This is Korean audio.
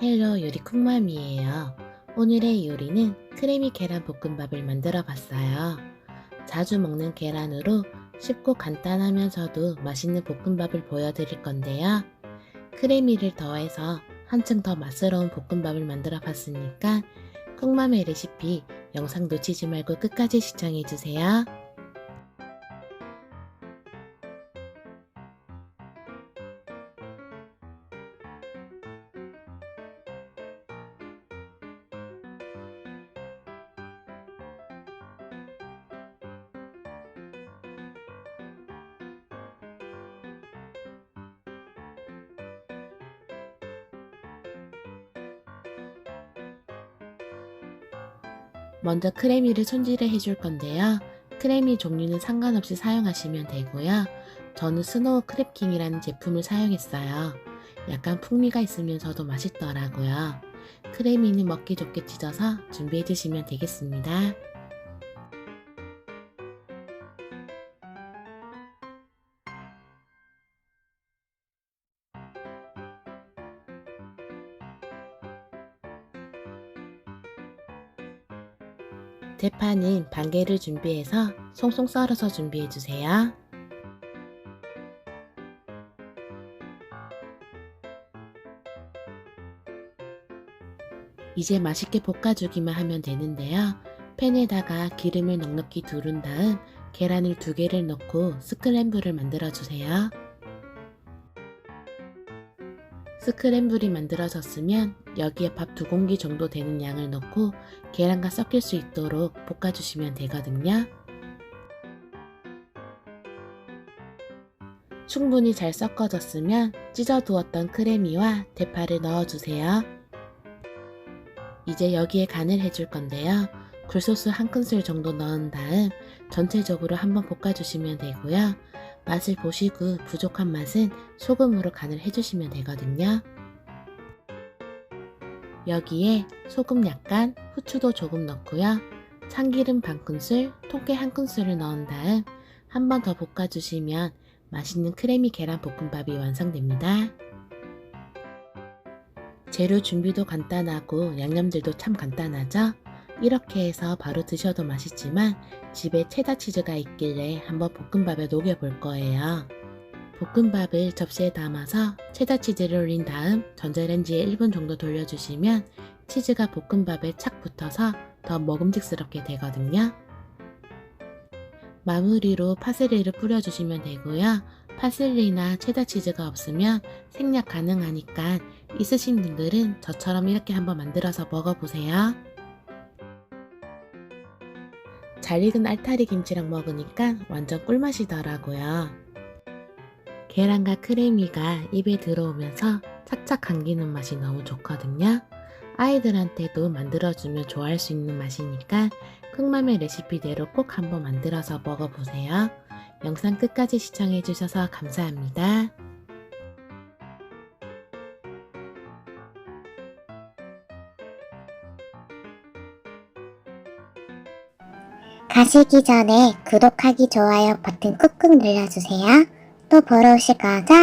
헬로 요리 쿡맘이에요. 오늘의 요리는 크래미 계란 볶음밥을 만들어 봤어요. 자주 먹는 계란으로 쉽고 간단하면서도 맛있는 볶음밥을 보여드릴 건데요. 크래미를 더해서 한층 더 맛스러운 볶음밥을 만들어 봤으니까 쿡맘의 레시피 영상 놓치지 말고 끝까지 시청해주세요. 먼저 크래미를 손질을 해줄 건데요. 크래미 종류는 상관없이 사용하시면 되고요. 저는 스노우 크랩킹이라는 제품을 사용했어요. 약간 풍미가 있으면서도 맛있더라고요. 크래미는 먹기 좋게 찢어서 준비해 주시면 되겠습니다. 대파는 반 개를 준비해서 송송 썰어서 준비해 주세요. 이제 맛있게 볶아주기만 하면 되는데요. 팬에다가 기름을 넉넉히 두른 다음 계란을 두 개를 넣고 스크램블을 만들어 주세요. 스크램블이 만들어졌으면 여기에 밥 두 공기 정도 되는 양을 넣고 계란과 섞일 수 있도록 볶아주시면 되거든요. 충분히 잘 섞어졌으면 찢어두었던 크래미와 대파를 넣어주세요. 이제 여기에 간을 해줄 건데요. 굴소스 한 큰술 정도 넣은 다음 전체적으로 한번 볶아주시면 되고요. 맛을 보시고 부족한 맛은 소금으로 간을 해주시면 되거든요. 여기에 소금 약간, 후추도 조금 넣고요. 참기름 반 큰술, 통깨 한 큰술을 넣은 다음 한 번 더 볶아주시면 맛있는 크래미 계란 볶음밥이 완성됩니다. 재료 준비도 간단하고 양념들도 참 간단하죠? 이렇게 해서 바로 드셔도 맛있지만 집에 체다 치즈가 있길래 한번 볶음밥에 녹여볼 거예요. 볶음밥을 접시에 담아서 체다 치즈를 올린 다음 전자레인지에 1분 정도 돌려주시면 치즈가 볶음밥에 착 붙어서 더 먹음직스럽게 되거든요. 마무리로 파슬리를 뿌려주시면 되고요. 파슬리나 체다 치즈가 없으면 생략 가능하니까 있으신 분들은 저처럼 이렇게 한번 만들어서 먹어보세요. 잘 익은 알타리 김치랑 먹으니까 완전 꿀맛이더라고요. 계란과 크래미가 입에 들어오면서 착착 감기는 맛이 너무 좋거든요. 아이들한테도 만들어주면 좋아할 수 있는 맛이니까 쿡맘의 레시피대로 꼭 한번 만들어서 먹어보세요. 영상 끝까지 시청해주셔서 감사합니다. 가시기 전에 구독하기, 좋아요 버튼 꾹꾹 눌러주세요. 또 보러 오실 거죠?